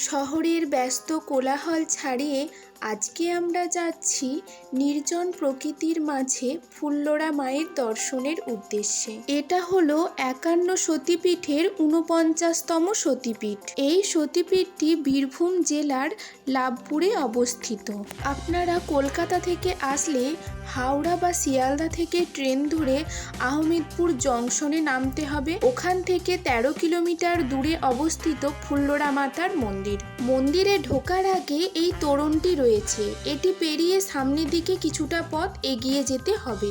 শহরের ব্যস্ত কোলাহল ছাড়িয়ে আজকে আমরা যাচ্ছি নির্জন প্রকৃতির মাঝে ফুল্লরা মায়ের দর্শনের উদ্দেশ্যে। এটা হলো একান্ন সতীপীঠের ঊনপঞ্চাশতম সতীপীঠ। এই সতীপীঠটি বীরভূম জেলার লাভপুরে অবস্থিত। আপনারা কলকাতা থেকে আসলে হাওড়া বা শিয়ালদা থেকে ট্রেন ধরে আহমেদপুর জংশনে নামতে হবে। ওখান থেকে তেরো কিলোমিটার দূরে অবস্থিত ফুল্লরা মাতার মন্দির। মন্দিরে ঢোকার আগে এই তোরণটি রয়েছে। এটি পেরিয়ে সামনের দিকে কিছুটা পথ এগিয়ে যেতে হবে।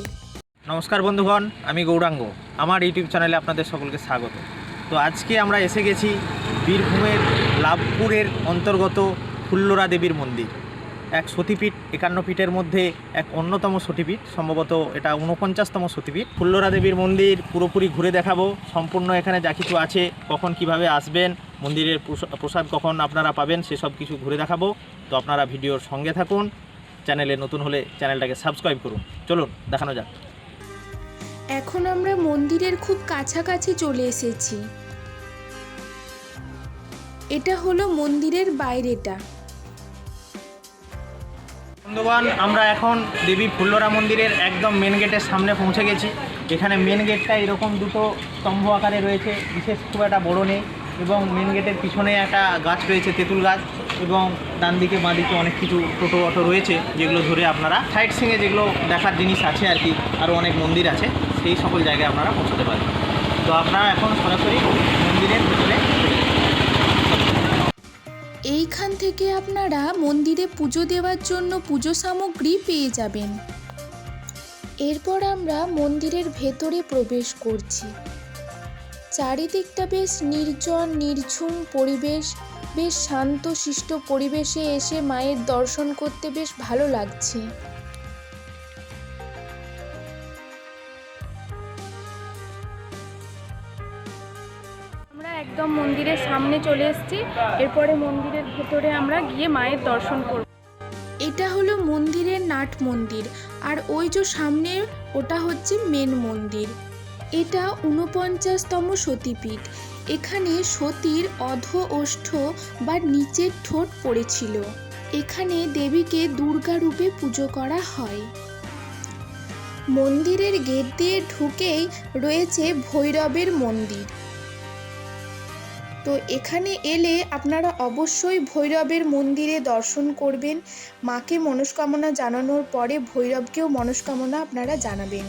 নমস্কার বন্ধুগণ, আমি গৌরাঙ্গ। আমার ইউটিউব চ্যানেলে আপনাদের সকলকে স্বাগত। তো আজকে আমরা এসে গেছি বীরভূমের লাভপুরের অন্তর্গত ফুল্লরা দেবীর মন্দির। এক সতীপীঠ, একান্ন পীঠের মধ্যে এক অন্যতম সতীপীঠ, সম্ভবত এটা ঊনপঞ্চাশতম সতীপীঠ। ফুল্লরা দেবীর মন্দির পুরোপুরি ঘুরে দেখাবো। সম্পূর্ণ এখানে যা কিছু আছে, কখন কীভাবে আসবেন মন্দিরের প্রসা- প্রসাদ কখন আপনারা পাবেন সেসব কিছু ঘুরে দেখাবো। তো আপনারা ভিডিওর সঙ্গে থাকুন চ্যানেলে নতুন হলে চ্যানেলটাকে সাবস্ক্রাইব করুন। চলুন দেখানো যাক। এখন আমরা মন্দিরের খুব কাছাকাছি চলে এসেছি। এটা হলো মন্দিরের বাইরেটা। বন্ধুগণ আমরা এখন দেবী ফুল্লরা মন্দিরের একদম মেন গেটের সামনে পৌঁছে গেছি। এখানে মেন গেটটা এরকম দুটো স্তম্ভ আকারে রয়েছে বিশেষ খুব একটা বড় নেই। এবং মেন গেটের পিছনে একটা গাছ রয়েছে, তেঁতুল গাছ এবং ডান দিকে, বাঁ দিকে অনেক কিছু টোটো, অটো রয়েছে যেগুলো ধরে আপনারা সাইড সিংয়ে যেগুলো দেখার জিনিস আছে আর কি, আরও অনেক মন্দির আছে, সেই সকল জায়গায় আপনারা পৌঁছতে পারেন তো আপনারা এখন সরাসরি মন্দিরের ভিতরে। এইখান থেকে আপনারা মন্দিরে পুজো দেওয়ার জন্য পুজো সামগ্রী পেয়ে যাবেন। এরপর আমরা মন্দিরের ভেতরে প্রবেশ করছি। চারিদিকটা বেশ নির্জন নির্ঝুম পরিবেশ বেশ শান্ত শিষ্ট পরিবেশে এসে মায়ের দর্শন করতে বেশ ভালো লাগছে। আমরা একদম মন্দিরের সামনে চলে এসেছি। এরপরে মন্দিরের ভেতরে আমরা গিয়ে মায়ের দর্শন করব। এটা হলো মন্দিরের নাট মন্দির আর ওই যে সামনে ওটা হচ্ছে মেন মন্দির। এটা ঊনপঞ্চাশতম সতীপীঠ। এখানে সতীর অধ ওষ্ঠ বা নিচের ঠোঁট পড়েছিল। এখানে দেবীকে দুর্গা রূপে পুজো করা হয়। মন্দিরের গেট দিয়ে ঢুকেই রয়েছে ভৈরবের মন্দির। তো এখানে এলে আপনারা অবশ্যই ভৈরবের মন্দিরে দর্শন করবেন। মাকে মনস্কামনা জানানোর পরে ভৈরবকেও মনস্কামনা আপনারা জানাবেন।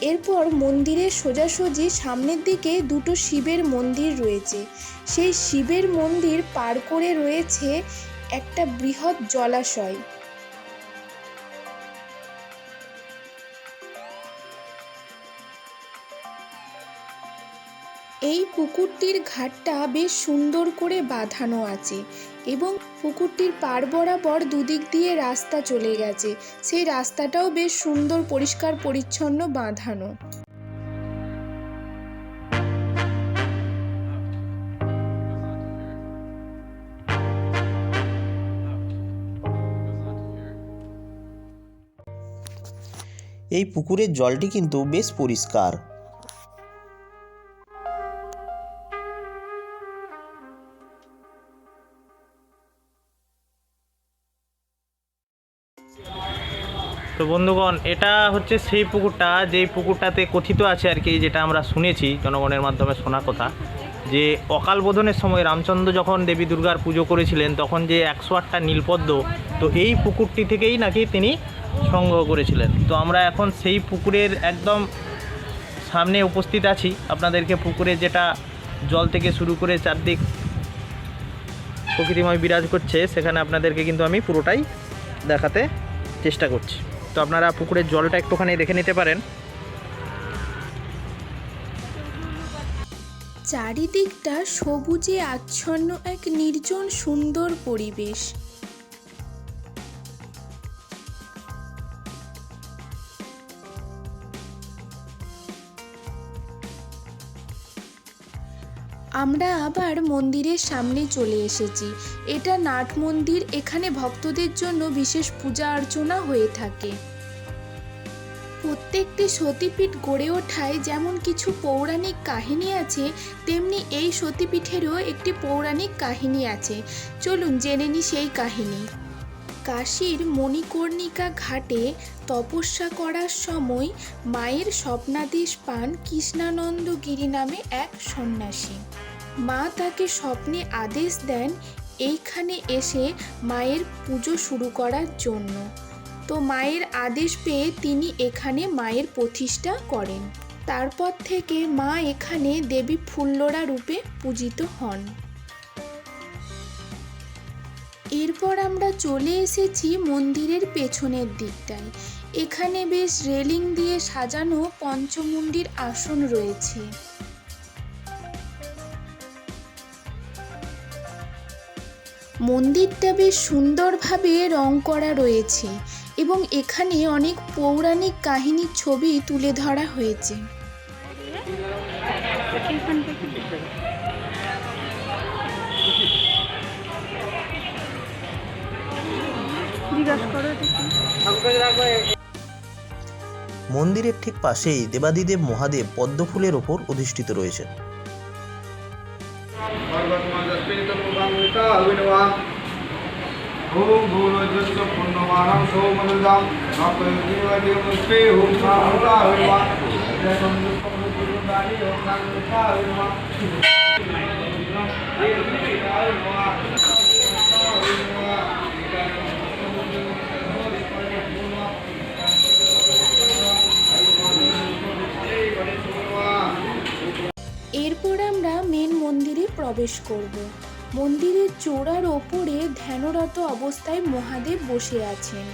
এরপর মন্দিরের সোজাসুজি সামনের দিকে দুটো শিবের মন্দির রয়েছে। সেই শিবের মন্দির পার করে রয়েছে একটা বৃহৎ জলাশয়। এই পুকুরটির ঘাটটা বেশ সুন্দর করে বাঁধানো আছে। এবং পুকুরটির পার বরাবর দুদিক দিয়ে রাস্তা চলে গেছে। সেই রাস্তাটাও বেশ সুন্দর, পরিষ্কার, পরিচ্ছন্ন, বাঁধানো। এই পুকুরের জলটি কিন্তু বেশ পরিষ্কার। তো বন্ধুগণ, এটা হচ্ছে সেই পুকুরটা, যেই পুকুরটাতে কথিত আছে আর কি, যেটা আমরা শুনেছি জনগণের মাধ্যমে শোনা কথা, যে অকাল বোধনের সময় রামচন্দ্র যখন দেবী দুর্গার পুজো করেছিলেন, তখন যে একশো আটটা নীলপদ্ম, তো এই পুকুরটি থেকেই নাকি তিনি সংগ্রহ করেছিলেন। তো আমরা এখন সেই পুকুরের একদম সামনে উপস্থিত আছি। আপনাদেরকে পুকুরে যেটা জল থেকে শুরু করে চারদিক প্রকৃতিময় বিরাজ করছে, সেখানে আপনাদেরকে কিন্তু আমি পুরোটাই দেখাতে চেষ্টা করছি। তো আপনারা পুকুরের জলটা একটুখানি দেখে নিতে পারেন। চারিদিকটা সবুজে আচ্ছন্ন এক নির্জন সুন্দর পরিবেশ। আমরা আবার মন্দিরের সামনে চলে এসেছি। এটা নাট মন্দির, এখানে ভক্তদের জন্য বিশেষ পূজা অর্চনা হয়ে থাকে। প্রত্যেকটি সতীপীঠ গড়ে ওঠায় যেমন কিছু পৌরাণিক কাহিনী আছে, তেমনি এই সতীপীঠেরও একটি পৌরাণিক কাহিনী আছে। চলুন জেনে নিই সেই কাহিনী। কাশীর মণিকর্ণিকা ঘাটে তপস্যা করার সময় মায়ের স্বপ্নাদেশ পান কৃষ্ণানন্দ গিরি নামে এক সন্ন্যাসী। মা তাকে স্বপ্নে আদেশ দেন এইখানে এসে মায়ের পুজো শুরু করার জন্য। তো মায়ের আদেশ পেয়ে তিনি এখানে মায়ের প্রতিষ্ঠা করেন। তারপর থেকে মা এখানে দেবী ফুল্লরা রূপে পূজিত হন। এরপর আমরা চলে এসেছি মন্দিরের পেছনের দিকটায়। এখানে বেশ রেলিং দিয়ে সাজানো পঞ্চমুণ্ডির আসন রয়েছে। মন্দিরটা বেশ সুন্দরভাবে রং করা রয়েছে এবং এখানে অনেক পৌরাণিক কাহিনীর ছবি তুলে ধরা হয়েছে। মন্দিরের ঠিক পাশেই দেবাদিদেব মহাদেব পদ্মফুলের ওপর অধিষ্ঠিত রয়েছেন। ओम भूर्भुवस्सु पुण्यमानं सोमदं नापयतिवदेवस्ते ओम साहुता हरिवा जयं दुष्पमुद्रुदानि ओम नागुता हरिवा এরপর আমরা মেন মন্দিরে প্রবেশ করব মন্দিরের চূড়ার ওপরে ধ্যানরত অবস্থায় মহাদেব বসে আছেন।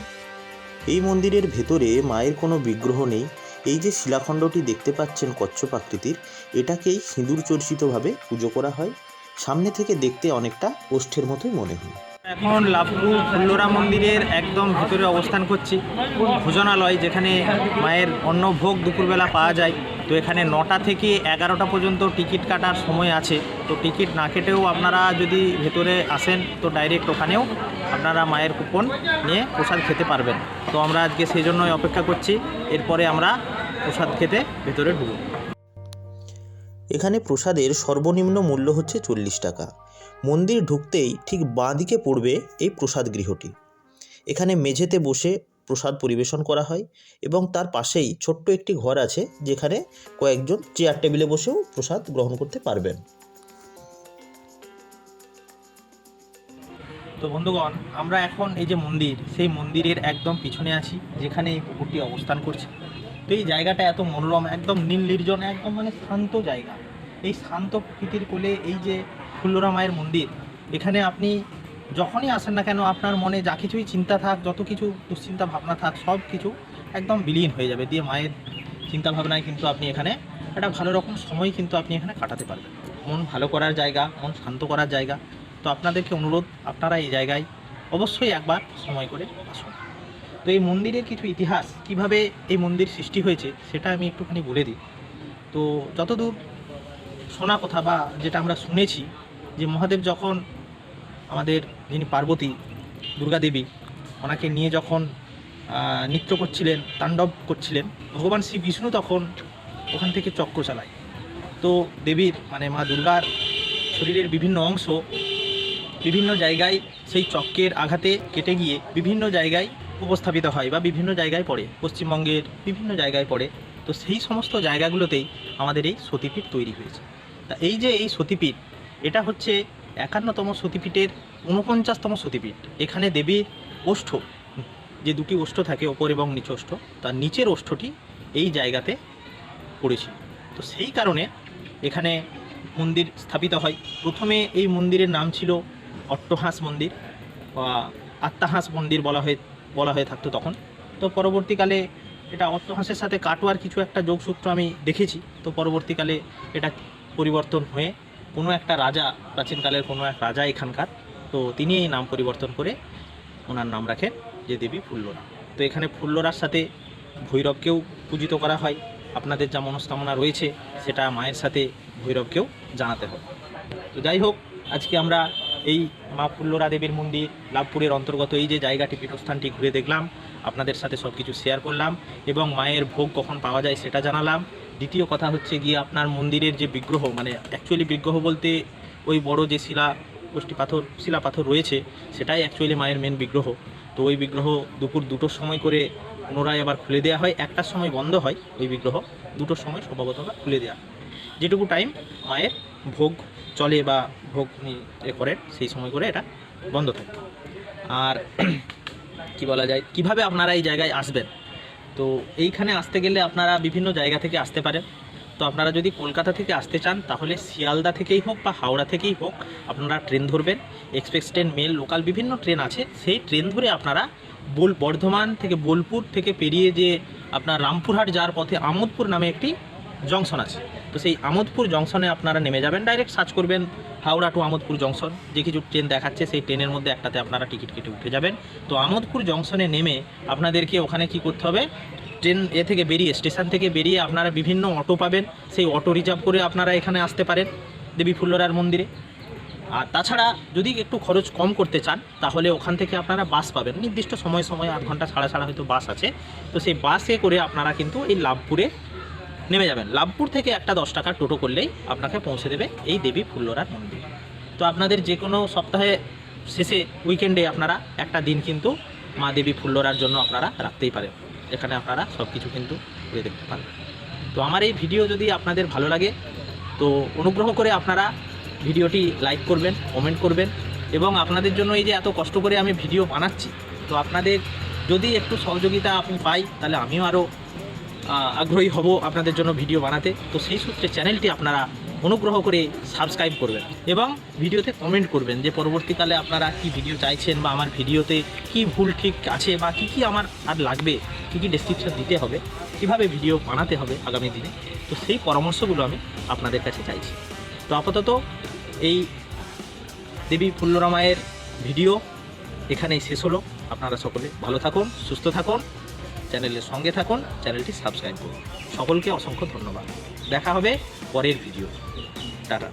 এই মন্দিরের ভেতরে মায়ের কোনো বিগ্রহ নেই। এই যে শিলাখণ্ডটি দেখতে পাচ্ছেন কচ্ছপ আকৃতির এটাকেই সিঁদুর চর্চিতভাবে পুজো করা হয়। সামনে থেকে দেখতে অনেকটা ওষ্ঠের মতোই মনে হয়। এখন লাভপুর ফুল্লরা মন্দিরের একদম ভিতরে অবস্থান করছি। ভোজনালয় যেখানে মায়ের অন্ন ভোগ দুপুরবেলা পাওয়া যায়। তো এখানে নটা থেকে এগারোটা পর্যন্ত টিকিট কাটার সময় আছে। তো টিকিট না কেটেও আপনারা যদি ভেতরে আসেন, তো ডাইরেক্ট ওখানেও আপনারা মায়ের কুপন নিয়ে প্রসাদ খেতে পারবেন। তো আমরা আজকে সেই জন্যই অপেক্ষা করছি, এরপরে আমরা প্রসাদ খেতে ভেতরে ঢুকবো। এখানে প্রসাদের সর্বনিম্ন মূল্য হচ্ছে চল্লিশ টাকা। মন্দির ঢুকতেই ঠিক বাঁ দিকে পড়বে এই প্রসাদ গৃহটি। এখানে মেঝেতে বসে প্রসাদ পরিবেশন করা হয় এবং তার পাশেই ছোট্ট একটি ঘর আছে যেখানে কয়েকজন চেয়ার টেবিলে বসেও প্রসাদ গ্রহণ করতে পারবেন। তো বন্ধুগণ, আমরা এখন এই যে মন্দির, সেই মন্দিরের একদম পিছনে আছি, যেখানে এই পুকুরটি অবস্থান করছে। তো এই জায়গাটা এত মনোরম, একদম নীল নির্জন একদম মানে শান্ত জায়গা। এই শান্ত প্রকৃতির কোলে এই যে ফুল্লরা মায়ের মন্দির, এখানে আপনি যখনই আসেন না কেন, আপনার মনে যা কিছুই চিন্তা থাক, যত কিছু দুশ্চিন্তা ভাবনা থাক, সব কিছু একদম বিলীন হয়ে যাবে। দিয়ে মায়ের চিন্তা ভাবনায় কিন্তু আপনি এখানে একটা ভালো রকম সময় কিন্তু আপনি এখানে কাটাতে পারবেন। মন ভালো করার জায়গা, মন শান্ত করার জায়গা। তো আপনাদেরকে অনুরোধ, আপনারা এই জায়গায় অবশ্যই একবার সময় করে আসুন। তো এই মন্দিরের কিছু ইতিহাস, কীভাবে এই মন্দির সৃষ্টি হয়েছে, সেটা আমি একটুখানি বলে দিই। তো যতদূর শোনা কথা বা যেটা আমরা শুনেছি, যে মহাদেব যখন আমাদের যিনি পার্বতী, দুর্গা দেবী, ওনাকে নিয়ে যখন নৃত্য করছিলেন, তাণ্ডব করছিলেন, ভগবান শ্রী বিষ্ণু তখন ওখান থেকে চক্র চালায়। তো দেবীর মানে মা দুর্গার শরীরের বিভিন্ন অংশ বিভিন্ন জায়গায় সেই চক্রের আঘাতে কেটে গিয়ে বিভিন্ন জায়গায় উপস্থাপিত হয় বা বিভিন্ন জায়গায় পড়ে, পশ্চিমবঙ্গের বিভিন্ন জায়গায় পড়ে। তো সেই সমস্ত জায়গাগুলোতেই আমাদের এই সতীপীঠ তৈরি হয়েছে। তা এই যে এই সতীপীঠ, এটা হচ্ছে একান্নতম সতীপীঠের ঊনপঞ্চাশতম সতীপীঠ। এখানে দেবী ওষ্ঠ, যে দুটি ওষ্ঠ থাকে, ওপর এবং নিচ ওষ্ঠ, তার নিচের ওষ্ঠটি এই জায়গাতে পড়েছিল তো সেই কারণে এখানে মন্দির স্থাপিত হয়। প্রথমে এই মন্দিরের নাম ছিল অট্টহাঁস মন্দির, বা আত্মাহাঁস মন্দির বলা হয়ে বলা হয়ে থাকতো তখন। তো পরবর্তীকালে এটা অট্টহাঁসের সাথে কাটোয়ার কিছু একটা যোগসূত্র আমি দেখেছি। তো পরবর্তীকালে এটা পরিবর্তন হয়ে কোনো একটা রাজা, প্রাচীনকালের কোনো এক রাজা এখানকার, তো তিনি এই নাম পরিবর্তন করে ওনার নাম রাখেন যে দেবী ফুল্লরা। তো এখানে ফুল্লরার সাথে ভৈরবকেও পূজিত করা হয়। আপনাদের যা মনস্কামনা রয়েছে, সেটা মায়ের সাথে ভৈরবকেও জানাতে হবে। তো যাই হোক, আজকে আমরা এই মা ফুল্লরা দেবীর মন্দির লাভপুরের অন্তর্গত এই যে জায়গাটি, পীঠস্থানটি ঘুরে দেখলাম। আপনাদের সাথে সব কিছু শেয়ার করলাম এবং মায়ের ভোগ কখন পাওয়া যায় সেটা জানালাম। দ্বিতীয় কথা হচ্ছে গিয়ে আপনার মন্দিরের যে বিগ্রহ মানে অ্যাকচুয়ালি বিগ্রহ বলতে ওই বড় যে শিলা গোষ্ঠী পাথর, শিলা পাথর রয়েছে, সেটাই অ্যাকচুয়ালি মায়ের মেন বিগ্রহ। তো ওই বিগ্রহ দুপুর দুটোর সময় করে পুনরায় আবার খুলে দেওয়া হয়। একটার সময় বন্ধ হয় ওই বিগ্রহ, দুটোর সময় সম্ভবত খুলে দেওয়া যেটুকু টাইম মায়ের ভোগ চলে বা ভোগ এ করেন, সেই সময় করে এটা বন্ধ থাকে। আর কি বলা যায়, কীভাবে আপনারা এই জায়গায় আসবেন? তো এইখানে আসতে গেলে আপনারা বিভিন্ন জায়গা থেকে আসতে পারেন। তো আপনারা যদি কলকাতা থেকে আসতে চান, তাহলে শিয়ালদা থেকেই হোক বা হাওড়া থেকেই হোক, আপনারা ট্রেন ধরবেন। এক্সপ্রেস ট্রেন, মেল, লোকাল বিভিন্ন ট্রেন আছে। সেই ট্রেন ধরে আপনারা বোল, বর্ধমান থেকে বোলপুর থেকে পেরিয়ে যে আপনার রামপুরহাট যাওয়ার পথে আমোদপুর নামে একটি জংশন আছে। তো সেই আমোদপুর জংশনে আপনারা নেমে যাবেন ডাইরেক্ট সার্চ করবেন হাওড়া টু আমোদপুর জংশন। যে কিছু ট্রেন দেখাচ্ছে, সেই ট্রেনের মধ্যে একটাতে আপনারা টিকিট কেটে উঠে যাবেন। তো আমোদপুর জংশনে নেমে আপনাদেরকে ওখানে কি করতে হবে? ট্রেন এ থেকে বেরিয়ে স্টেশন থেকে বেরিয়ে আপনারা বিভিন্ন অটো পাবেন। সেই অটো রিজার্ভ করে আপনারা এখানে আসতে পারেন দেবী ফুল্লরার মন্দিরে। আর তাছাড়া যদি একটু খরচ কম করতে চান, তাহলে ওখান থেকে আপনারা বাস পাবেন। নির্দিষ্ট সময় সময় আধ ঘণ্টা ছাড়া ছাড়া হয়তো বাস আছে। তো সেই বাসে করে আপনারা কিন্তু এই লাভপুরে নেমে যাবেন। লাভপুর থেকে একটা দশ টাকার টোটো করলেই আপনাকে পৌঁছে দেবে এই দেবী ফুল্লরার মন্দির। তো আপনাদের যে কোনো সপ্তাহে শেষে উইকেন্ডে আপনারা একটা দিন কিন্তু মা দেবী ফুল্লরার জন্য আপনারা রাখতেই পারেন। এখানে আপনারা সব কিছু কিন্তু ঘুরে দেখতে পারেন তো আমার এই ভিডিও যদি আপনাদের ভালো লাগে, তো অনুগ্রহ করে আপনারা ভিডিওটি লাইক করবেন, কমেন্ট করবেন এবং আপনাদের জন্য এই যে এত কষ্ট করে আমি ভিডিও বানাচ্ছি, তো আপনাদের যদি একটু সহযোগিতা আমি পাই, তাহলে আমিও আরও আগ্রহী হব আপনাদের জন্য ভিডিও বানাতে। তো সেই সূত্রে চ্যানেলটি আপনারা অনুগ্রহ করে সাবস্ক্রাইব করবেন এবং ভিডিওতে কমেন্ট করবেন যে পরবর্তীকালে আপনারা কি ভিডিও চাইছেন বা আমার ভিডিওতে কি ভুল ঠিক আছে বা কি কি আমার আর লাগবে, কি কি ডেসক্রিপশন দিতে হবে, কীভাবে ভিডিও বানাতে হবে আগামী দিনে। তো সেই পরামর্শগুলো আমি আপনাদের কাছে চাইছি। তো আপাতত এই দেবী ফুল্লরামায়ের ভিডিও এখানেই শেষ হলো। আপনারা সকলে ভালো থাকুন, সুস্থ থাকুন। চ্যানেলের সঙ্গে থাকুন চ্যানেলটি সাবস্ক্রাইব করুন। সকলকে অসংখ্য ধন্যবাদ। দেখা হবে পরের ভিডিও টাটা।